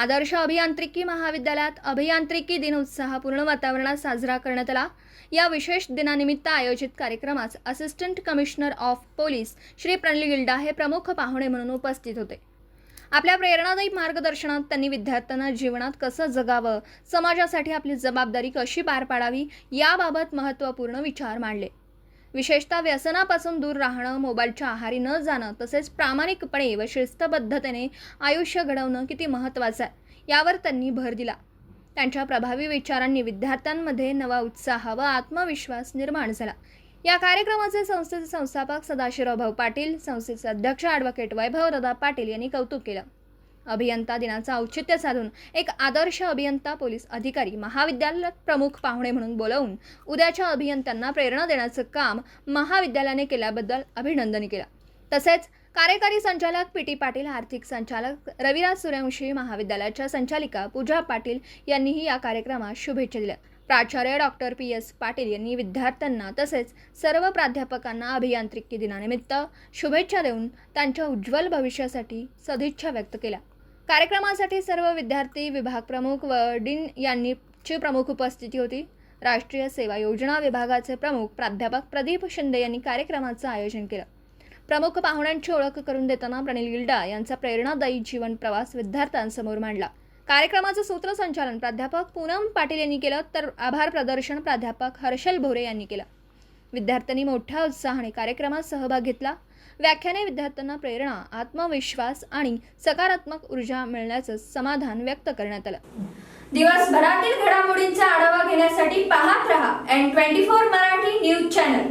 आदर्श अभियांत्रिकी महाविद्यालयात अभियांत्रिकी दिन उत्साहपूर्ण वातावरणात साजरा करण्यात आला. या विशेष दिनानिमित्त आयोजित कार्यक्रमास assistant commissioner of police Shri Pranali Gilda हे प्रमुख पाहुणे म्हणून उपस्थित होते. आपल्या प्रेरणादायी मार्गदर्शनात त्यांनी विद्यार्थ्यांना जीवनात कसं जगावं समाजासाठी आपली जबाबदारी कशी पार पाडावी याबाबत महत्त्वपूर्ण विचार मांडले. विशेषतः व्यसनापासून दूर राहणं मोबाईलच्या आहारी न जाणं तसेच प्रामाणिकपणे व शिस्तबद्धतेने आयुष्य घडवणं किती महत्त्वाचं आहे यावर त्यांनी भर दिला. त्यांच्या प्रभावी विचारांनी विद्यार्थ्यांमध्ये नवा उत्साह व आत्मविश्वास निर्माण झाला. या कार्यक्रमाचे संस्थेचे संस्थापक सदाशिवराव भाऊ पाटील संस्थेचे अध्यक्ष ॲडव्होकेट वैभवदादा पाटील यांनी कौतुक केलं. अभियंता दिनाचं औचित्य साधून एक आदर्श अभियंता पोलीस अधिकारी महाविद्यालयात प्रमुख पाहुणे म्हणून बोलावून उद्याच्या अभियंत्यांना प्रेरणा देण्याचं काम महाविद्यालयाने केल्याबद्दल अभिनंदन केलं. तसेच कार्यकारी संचालक पी टी पाटील आर्थिक संचालक रविराज सूर्यवंशी महाविद्यालयाच्या संचालिका पूजा पाटील यांनीही या कार्यक्रमात शुभेच्छा दिल्या. प्राचार्य डॉक्टर पी. एस. पाटील यांनी विद्यार्थ्यांना तसेच सर्व प्राध्यापकांना अभियांत्रिकी दिनानिमित्त शुभेच्छा देऊन त्यांच्या उज्ज्वल भविष्यासाठी सदिच्छा व्यक्त केल्या. कार्यक्रमासाठी सर्व विद्यार्थी विभाग प्रमुख व डीन यांनीची प्रमुख उपस्थिती होती. राष्ट्रीय सेवा योजना विभागाचे प्रमुख प्राध्यापक प्रदीप शिंदे यांनी कार्यक्रमाचं आयोजन केलं. प्रमुख पाहुण्यांची ओळख करून देताना प्रणील गिल्डा यांचा प्रेरणादायी जीवन प्रवास विद्यार्थ्यांसमोर मांडला. कार्यक्रमाचं सूत्रसंचालन प्राध्यापक पूनम पाटील यांनी केलं तर आभार प्रदर्शन प्राध्यापक हर्षल भोरे यांनी केलं. विद्यार्थ्यांनी मोठ्या उत्साहाने कार्यक्रमात सहभाग घेतला. व्याख्याने विद्यार्थ्यांना प्रेरणा आत्मविश्वास आणि सकारात्मक ऊर्जा मिळण्याचं समाधान व्यक्त करण्यात आलं. दिवसभरातील घडामोडींचा आढावा घेण्यासाठी पाहत रहा N twenty four Marathi news channel